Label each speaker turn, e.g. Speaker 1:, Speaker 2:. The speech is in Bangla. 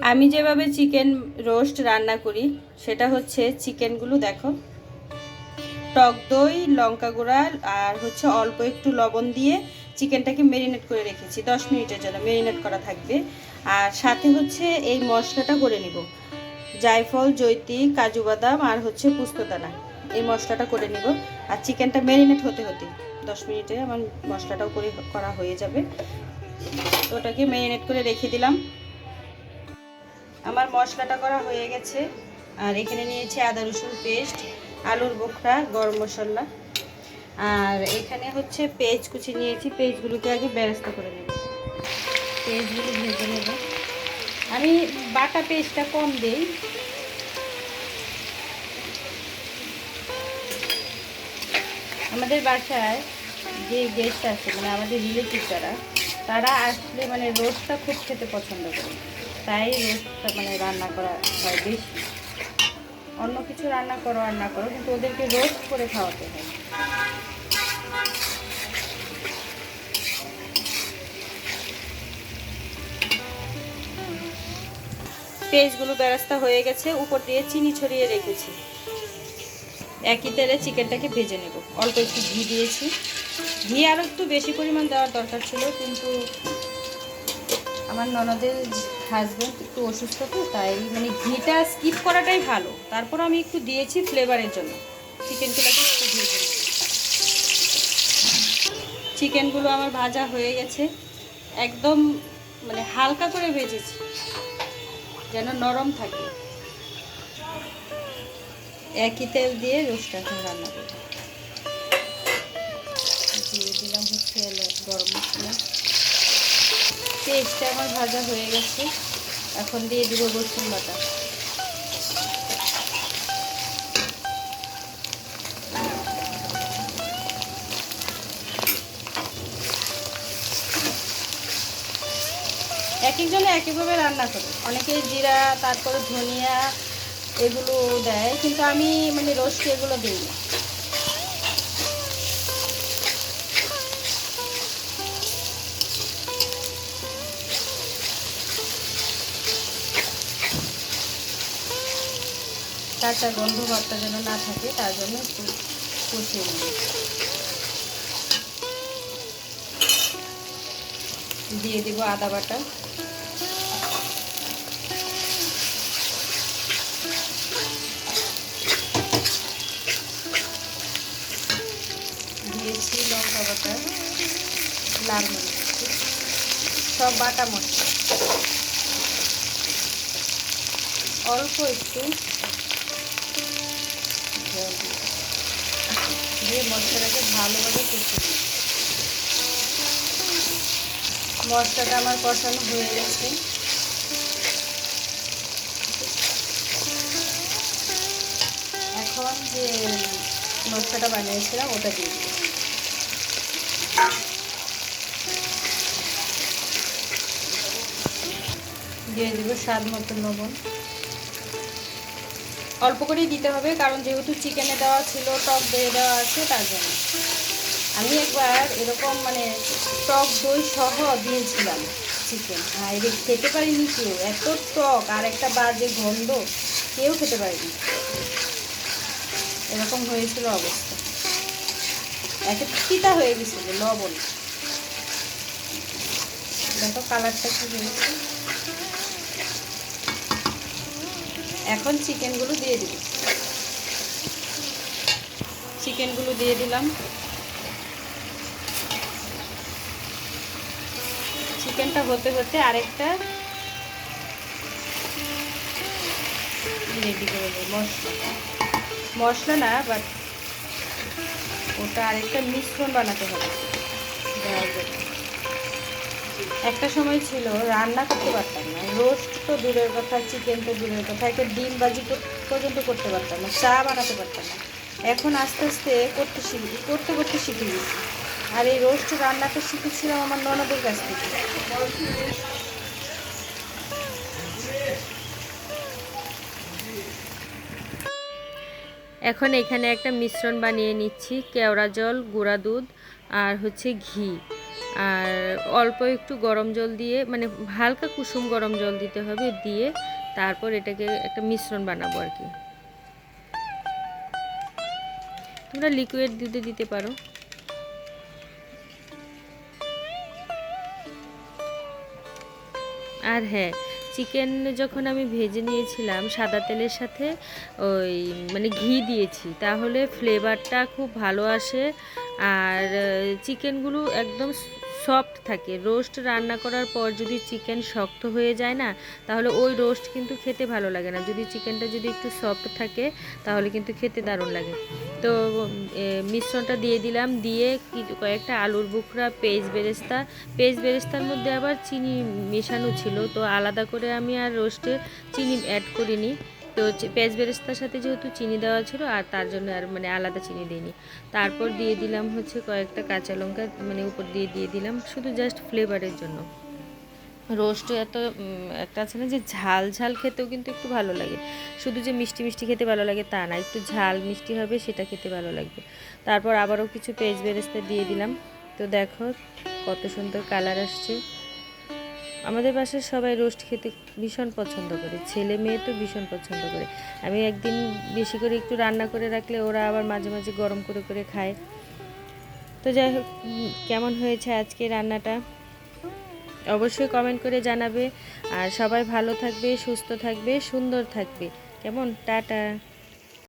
Speaker 1: আমি যেভাবে চিকেন রোস্ট রান্না করি, সেটা হচ্ছে চিকেনগুলো দেখো। টক দই, লঙ্কা গুঁড়া, আর হচ্ছে অল্প একটু লবণ দিয়ে চিকেনটাকে মেরিনেট করে রেখেছি, দশ মিনিটের জন্য মেরিনেট করা থাকবে। আর সাথে হচ্ছে এই মশলাটা করে নিব, জায়ফল জৈতি কাজু বাদাম, আর হচ্ছে পুস্তদানা। এই মশলাটা করে নিব, আর চিকেনটা মেরিনেট হতে হতে দশ মিনিটে আমার মশলাটাও করে করা হয়ে যাবে। ওটাকে মেরিনেট করে রেখে দিলাম। আমার মশলাটা করা হয়ে গেছে। আর এখানে নিয়েছি আদা, রসুন পেস্ট, আলুর বোখরা, গরম মশলা। আর এখানে হচ্ছে পেঁয়াজ কুচি নিয়েছি। পেঁয়াজগুলোকে আগে বেরেস্তা করে নেব। পেঁয়াজগুলো ভেজে নেব। আমি বাটা পেস্টটা কম দিই। আমাদের বাসায় যে গেস্ট আছে মানে আমাদের রিলেটিভ যারা, তারা আসলে মানে রোস্টটা খুব খেতে পছন্দ করে। তাই রোস্টটা মানে রান্না করা হয় বেশি। অন্য কিছু রান্না করো, আর না করো, কিন্তু ওদেরকে রোস্ট করে খাওয়াতে হয়। পেঁয়াজগুলো বেরাস্তা হয়ে গেছে, উপর দিয়ে চিনি ছড়িয়ে রেখেছি। একই তেলে চিকেনটাকে ভেজে নেব। অল্প একটু ঘি দিয়েছি। ঘি আরও একটু বেশি পরিমাণ দেওয়ার দরকার ছিল, কিন্তু আমার ননদের হাজব্যান্ড একটু অসুস্থ তো, তাই মানে ঘিটা স্কিপ করাটাই ভালো। তারপর আমি একটু দিয়েছি ফ্লেভারের জন্য। চিকেনগুলোকে একটু চিকেনগুলো আমার ভাজা হয়ে গেছে। একদম মানে হালকা করে ভেজেছি, যেন নরম থাকে। একই তেল দিয়ে রোস্ট রান্না করব। দিয়ে দিলাম হচ্ছে গরম মশলা। পেস্টটা আমার ভাজা হয়ে গেছে। এখন দিয়ে দিব রসুন বাটা। এক একজনে এক একভাবে রান্না করে। অনেকে জিরা, তারপরে ধনিয়া, এগুলো দেয়। কিন্তু আমি মানে রোস্টে এগুলো দিই না। কাঁচা গন্ধ ভাতটা যেন না থাকে, তার জন্য একটু কষিয়ে নিই। দিয়ে দিব আদা বাটা। দিয়েছি লঙ্কা বাটা, লাল মরিচ, সব বাটা মশলা অল্প একটু জল। দিয়ে মশলাটাকে ভালোভাবে কষে দিই মশলাটা আমার কষানো হয়ে গেছে। এখন যে মশলাটা বানিয়েছিলাম, ওটা দিয়ে দিই। দিয়ে দিব স্বাদ মতো লবণ। অল্প করেই দিতে হবে, কারণ যেহেতু চিকেনে দেওয়া ছিল, টক দই দেওয়া আছে, তার জন্য। আমি একবার এরকম মানে টক দই সহ দিয়েছিলাম চিকেন। আর খেতে পারিনি কেউ, এত টক আর একটা বাজে গন্ধ, কেউ খেতে পারেনি। এরকম হয়েছিল অবস্থা। একে তিতা হয়ে গেছিল, লবণ। দেখো কালারটা কি হয়েছে। এখন চিকেনগুলো দিয়ে দিব। চিকেনগুলো দিয়ে দিলাম। চিকেনটা হতে হতে আরেকটা রেডি করে দেবো মশলা মশলা না বাট ওটা আরেকটা মিশ্রণ বানাতে হবে। একটা সময় ছিল রান্না করতে পারতাম। না রোস্ট তো দূরের কথা, চিকেন তো দূরের কথা, একটা ডিম বাজি পর্যন্ত করতে পারতাম না, চা বানাতে পারতাম না। এখন আস্তে আস্তে করতে শিখি, করতে করতে শিখে গেছি। আর এই রোস্ট রান্নাটা শিখেছিলাম আমার ননদের কাছ থেকে। এখন এখানে একটা মিশ্রণ বানিয়ে নিচ্ছি, কেওড়া জল, গুঁড়া দুধ আর হচ্ছে ঘি।
Speaker 2: আর অল্প একটু গরম জল দিয়ে মানে হালকা কুসুম গরম জল দিতে হবে, দিয়ে তারপর এটাকে একটা মিশ্রণ বানাবো আর কি। তোমরা লিকুইড দুধে দিতে পারো। আর হ্যাঁ চিকেন যখন আমি ভেজে নিয়েছিলাম সাদা তেলের সাথে, ওই মানে ঘি দিয়েছি, তাহলে ফ্লেভারটা খুব ভালো আসে। আর চিকেনগুলো একদম সফট থাকে। রোস্ট রান্না করার পর যদি চিকেন শক্ত হয়ে যায় না, তাহলে ওই রোস্ট কিন্তু খেতে ভালো লাগে না। যদি চিকেনটা যদি একটু সফট থাকে, তাহলে কিন্তু খেতে দারুণ লাগে। তো মিশ্রণটা দিয়ে দিলাম। দিয়ে কয়েকটা আলুর বুকরা পেঁয়াজ বেরেস্তা। পেঁয়াজ বেরেস্তার মধ্যে আবার চিনি মেশানো ছিল। তো আলাদা করে আমি আর রোস্টে চিনি অ্যাড করিনি। তো পেঁয়াজ বেরেস্তার সাথে যেহেতু চিনি দেওয়া ছিল, আর তার জন্য আর মানে আলাদা চিনি দিইনি। তারপর দিয়ে দিলাম হচ্ছে কয়েকটা কাঁচা লঙ্কা মানে উপর দিয়ে দিয়ে দিলাম শুধু জাস্ট ফ্লেভারের জন্য। রোস্ট এত একটা আছে না যে ঝাল ঝাল খেতেও কিন্তু একটু ভালো লাগে। শুধু যে মিষ্টি মিষ্টি খেতে ভালো লাগে তা না, একটু ঝাল মিষ্টি হবে সেটা খেতে ভালো লাগবে। তারপর আবারও কিছু পেঁয়াজ বেরেস্তা দিয়ে দিলাম। তো দেখো কত সুন্দর কালার আসছে। আমাদের বাসার সবাই রোস্ট খেতে ভীষণ পছন্দ করে। ছেলে মেয়ে তো ভীষণ পছন্দ করে। আমি একদিন বেশি করে একটু রান্না করে রাখলে ওরা আবার মাঝে মাঝে গরম করে করে খায়। তো যাই হোক কেমন হয়েছে আজকে রান্নাটা? অবশ্যই কমেন্ট করে জানাবে। আর সবাই ভালো থাকবে, সুস্থ থাকবে, সুন্দর থাকবে। কেমন? টাটা।